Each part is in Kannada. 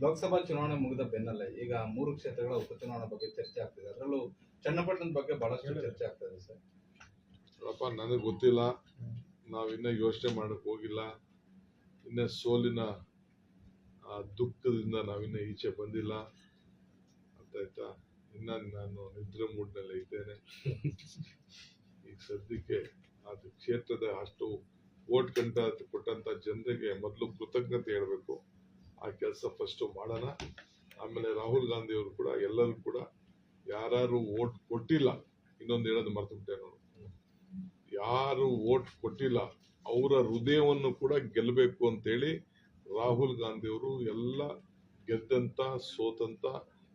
ಲೋಕಸಭಾ ಚುನಾವಣೆ ಮುಗಿದ ಬೆನ್ನಲ್ಲೇ ಈಗ ಮೂರು ಕ್ಷೇತ್ರಗಳ ಉಪಚುನಾವಣೆ ಬಗ್ಗೆ ಚರ್ಚೆ ಆಗ್ತಿದೆ. ಅದರಲ್ಲೂ ಚನ್ನಪಟ್ಟಣದ ಬಗ್ಗೆ ಬಹಳಷ್ಟು ಚರ್ಚೆ ಆಗ್ತದೆ ಸರ್. ಅಪ್ಪ ನನಗೆ ಗೊತ್ತಿಲ್ಲ. ನಾವು ಇನ್ನೂ ಯೋಚನೆ ಮಾಡಕ್ಕೆ ಹೋಗಿಲ್ಲ. ಇನ್ನ ಸೋಲಿನ ಆ ದುಃಖದಿಂದ ನಾವಿನ್ನ ಈಚೆ ಬಂದಿಲ್ಲ. ಅಂತ ಆಯ್ತಾ ಇನ್ನ ನಾನು ನಿದ್ರೆ ಮೂಡ್ನಲ್ಲೇ ಇದ್ದೇನೆ. ಈಗ ಸದ್ಯಕ್ಕೆ ಅದು ಕ್ಷೇತ್ರದ ಅಷ್ಟು ಓಟ್ ಕಂಡ ಕೊಟ್ಟಂತ ಜನರಿಗೆ ಮೊದಲು ಕೃತಜ್ಞತೆ ಹೇಳ್ಬೇಕು. ಆ ಕೆಲಸ ಫಸ್ಟ್ ಮಾಡೋಣ. ಆಮೇಲೆ ರಾಹುಲ್ ಗಾಂಧಿ ಅವರು ಕೂಡ, ಎಲ್ಲರೂ ಕೂಡ ಯಾರು ಓಟ್ ಕೊಟ್ಟಿಲ್ಲ. ಇನ್ನೊಂದು ಹೇಳೋದು ಮರ್ತುಬಿಟ್ಟೆ ನಾನು. ಯಾರು ಓಟ್ ಕೊಟ್ಟಿಲ್ಲ, ಅವರ ಹೃದಯವನ್ನು ಕೂಡ ಗೆಲ್ಲಬೇಕು ಅಂತೇಳಿ ರಾಹುಲ್ ಗಾಂಧಿ ಅವರು ಎಲ್ಲ ಗೆದ್ದಂತ, ಸೋತಂತ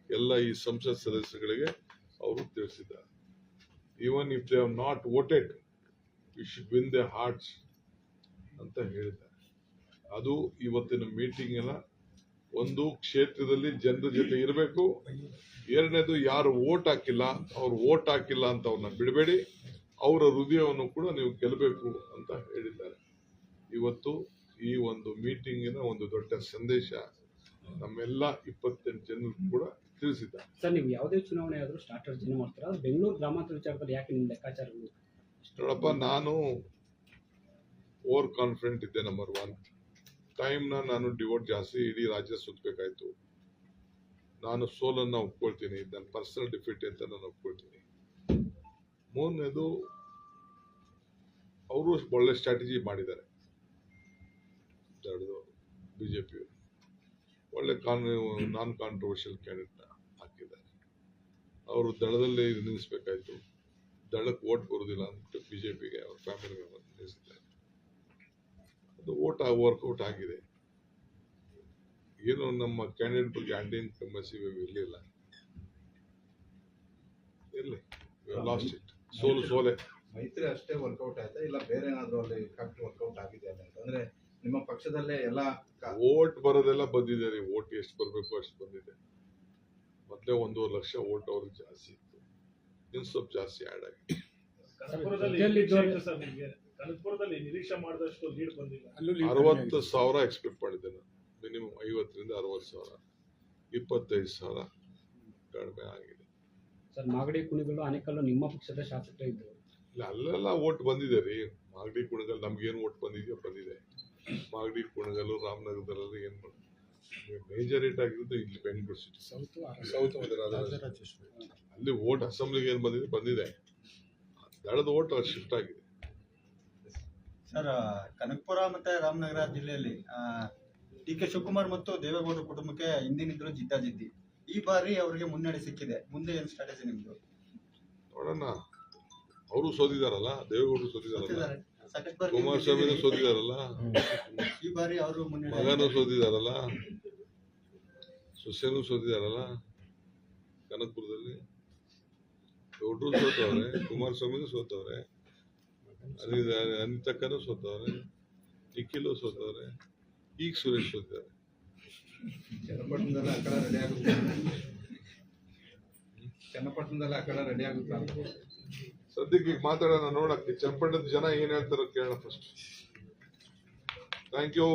ಎಲ್ಲ ಈ ಸಂಸತ್ ಸದಸ್ಯಗಳಿಗೆ ಅವರು ತಿಳಿಸಿದ್ದಾರೆ. Even if they have not voted you should win the hearts ಅಂತ ಹೇಳಿದ್ದಾರೆ. ಅದು ಇವತ್ತಿನ ಮೀಟಿಂಗಿನ ಒಂದು ಕ್ಷೇತ್ರದಲ್ಲಿ ಜನರ ಜೊತೆ ಇರಬೇಕು. ಎರಡನೇದು ಯಾರು ಓಟ್ ಹಾಕಿಲ್ಲ ಅವ್ರು ಓಟ್ ಹಾಕಿಲ್ಲ ಅಂತ ಅವ್ರನ್ನ ಬಿಡಬೇಡಿ. ಅವರ ಹೃದಯವನ್ನು ಕೂಡ ನೀವು ಗೆಲ್ಲಬೇಕು ಅಂತ ಹೇಳಿದ್ದಾರೆ. ಇವತ್ತು ಈ ಒಂದು ಮೀಟಿಂಗಿನ ಒಂದು ದೊಡ್ಡ ಸಂದೇಶ ನಮ್ಮೆಲ್ಲ ಇಪ್ಪತ್ತೆಂಟು ಜನರು ಕೂಡ ತಿಳಿಸಿದ್ದಾರೆ. ಸರ್ ನೀವು ಯಾವುದೇ ಚುನಾವಣೆ ಆದರೂ ಸ್ಟ್ರಾಟರ್ಜಿನ ಮಾಡ್ತೀರಾ? ಮಾಡ್ತಾರೆ ಬೆಂಗಳೂರು ಗ್ರಾಮಾಂತರ ವಿಚಾರದಲ್ಲಿ ಯಾಕೆ ನಿಮ್ಮ ಲೆಕ್ಕಾಚಾರಗಳು? ನೋಡಪ್ಪ ನಾನು ಓವರ್ ಕಾನ್ಫಿಡೆಂಟ್ ಇದ್ದೆ ನಂಬರ್ ಒನ್ ಟೈಮ್ನ ನಾನು ಡಿವೋಟ್ ಜಾಸ್ತಿ ಇಡೀ ರಾಜ್ಯ ಸುತ್ತಬೇಕಾಯ್ತು ನಾನು ಸೋಲನ್ನು ಒಪ್ಕೊಳ್ತೀನಿ, ನನ್ನ ಪರ್ಸನಲ್ ಡಿಫಿಟ್ ಅಂತ ನಾನು ಒಪ್ಕೊಳ್ತೀನಿ. ಮೂರನೇದು, ಅವರು ಒಳ್ಳೆ ಸ್ಟ್ರಾಟಜಿ ಮಾಡಿದ್ದಾರೆ. ಬಿಜೆಪಿ ಒಳ್ಳೆ ಕಾನ್ ನಾನ್ ಕಾಂಟ್ರವರ್ಷಿಯಲ್ ಕ್ಯಾಂಡಿಡೇಟ್ ಹಾಕಿದ್ದಾರೆ. ಅವರು ದಳದಲ್ಲಿ ನಿಲ್ಲಿಸಬೇಕಾಯ್ತು ದಳಕ್ಕೆ ಓಟ್ ಬರೋದಿಲ್ಲ ಅಂದ್ಬಿಟ್ಟು ಬಿಜೆಪಿಗೆ ಅವ್ರ ಫ್ಯಾಮಿಲಿ ಮೆಂಬರ್ ನಿಲ್ಲಿಸಿದ್ದಾರೆ. ಅದು ಓಟ್ ವರ್ಕೌಟ್ ಆಗಿದೆ. ಏನು ನಮ್ಮ ಕ್ಯಾಂಡಿಡೇಟ್ ಬಗ್ಗೆ ಅಂಡೇನ್ ಇನ್ಕಂಬನ್ಸಿ ಇರಲಿಲ್ಲ. ಇರಲಿ ಲಾಸ್ಟ್ ಇಟ್ ಸೋಲು ಸೋಲೆ. ಮೈತ್ರಿ ಅಷ್ಟೇ ವರ್ಕೌಟ್ ಆಯ್ತಾ? ಇಲ್ಲ ಬೇರೆ ಏನಾದರೂ ಅಲ್ಲಿ ಫ್ಯಾಕ್ಟರ್ ವರ್ಕೌಟ್ ಆಗಿದೆ ಅಂತ ಅಂದ್ರೆ ನಿಮ್ಮ ಪಕ್ಷದಲ್ಲೇ ಎಲ್ಲ ಓಟ್ ಬರೋದೆಲ್ಲ ಬಂದಿದೆ ರೀ. ಓಟ್ ಎಷ್ಟು ಬರಬೇಕು ಅಷ್ಟು ಬಂದಿದೆ. ಮೊದಲೇ ಒಂದೂವರೆ ಲಕ್ಷ ಓಟ್ ಅವ್ರಿಗೆ ಜಾಸ್ತಿ ಇತ್ತು. ಇನ್ನು ಸ್ವಲ್ಪ ಜಾಸ್ತಿ ಆ್ಯಡ್ ಆಗಿದೆ. ಕನಕಪುರದಲ್ಲಿ ನಿರೀಕ್ಷೆ ಮಾಡಿದಷ್ಟು ಲೀಡ್ ಬಂದಿಲ್ಲ. ಅರವತ್ತು ಸಾವಿರ ಎಕ್ಸ್ಪೆಕ್ಟ್ ಮಾಡಿದ್ದೆ ನಾನು. ಮಿನಿಮಮ್ ಐವತ್ತರಿಂದ ಅರವತ್ತು ಸಾವಿರ. ಇಪ್ಪತ್ತೈದು ಸಾವಿರ ಕಡಿಮೆ ಆಗಿದೆ. ಸರ್ ಮಾಗಡಿ ಕುಣಿಗಳು ಆನೇಕಲ್ಲು ನಿಮ್ಮ ಪಕ್ಷದ ಶಾಸಕರೇ ಇದ್ದರು. ಇಲ್ಲ ಅಲ್ಲೆಲ್ಲ ಓಟ್ ಬಂದಿದೆ ರೀ. ಮಾಗಡಿ ಕುಣಗಲ್ ನಮ್ಗೇನು ಓಟ್ ಬಂದಿದೆಯೋ ಬಂದಿದೆ. ಮಾಗಡಿ ಕುಣಗಲ್ಲು ರಾಮನಗರದಲ್ಲಿ ಏನು ಮೇಜರ್ ಏಟ್ ಆಗಿರೋದು ಇಲ್ಲಿ ಬೆಂಗಳೂರು ಸಿಟಿ ಸೌತ್ ಅಲ್ಲಿ. ಓಟ್ ಅಸೆಂಬ್ಲಿಗೆ ಏನು ಬಂದಿದೆ? ಬಂದಿದೆ. ದಳದ ಓಟ್ ಶಿಫ್ಟ್ ಆಗಿದೆ. ಸರ್ ಕನಕಪುರ ಮತ್ತೆ ರಾಮನಗರ ಜಿಲ್ಲೆಯಲ್ಲಿ ಡಿ ಕೆ ಶಿವಕುಮಾರ್ ಮತ್ತು ದೇವೇಗೌಡರ ಕುಟುಂಬಕ್ಕೆ ಹಿಂದಿನಿಂದಲೂ ಜಿದ್ದಾಜಿದ್ದಿ ಈ ಬಾರಿ ಅವರಿಗೆ ಮುನ್ನಡೆ ಸಿಕ್ಕಿದೆ. ಮುಂದೆ ಏನು ಸ್ಟ್ರಾಟಜಿ ನಿಮ್ದು? ನೋಡೋಣ ಅವರು ಸೋತಿದಾರಲ್ಲ ದೇವೇಗೌಡರು ಸೋತಿದಾರಲ್ಲ. ಕುಮಾರಸ್ವಾಮಿನೂ ಸೋತಿದಾರಲ್ಲ. ಈ ಬಾರಿ ಅವರು ಮುನ್ನಡೆ ಮಗನೂ ಸೋತಿದಾರಲ್ಲ. ಸೊಸೆನೂ ಸೋತಿದಾರಲ್ಲ. ಕನಕಪುರದಲ್ಲಿ. ದೊಡ್ಡರು ಸೋತವ್ರೆ ಕುಮಾರಸ್ವಾಮಿನೂ ಸೋತವ್ರೆ. ಅನಿತ ಅನಿತಕ್ಕನೂ ಸೋತವ್ರೆ ನಿಖಿಲು ಸೋತವ್ರೆ ಈಗ ಸುರೇಶ್ ಸೋತಿದ್ದಾರೆ ಚನ್ನಪಟ್ಟಣದಲ್ಲಿ ಆ ಕಡೆ ರೆಡಿ ಆಗುತ್ತೆ ಚನ್ನಪಟ್ಟಣದಲ್ಲಿ ಆ ಕಡೆ ರೆಡಿ ಆಗುತ್ತೆ ಸದ್ಯಕ್ಕೆ ಈಗ ಮಾತಾಡೋಣ ನೋಡಕ್ಕೆ. ಚನ್ನಪಟ್ಟಣದ ಜನ ಏನ್ ಹೇಳ್ತಾರೋ ಕೇಳೋಣ ಫಸ್ಟ್ ಥ್ಯಾಂಕ್ ಯು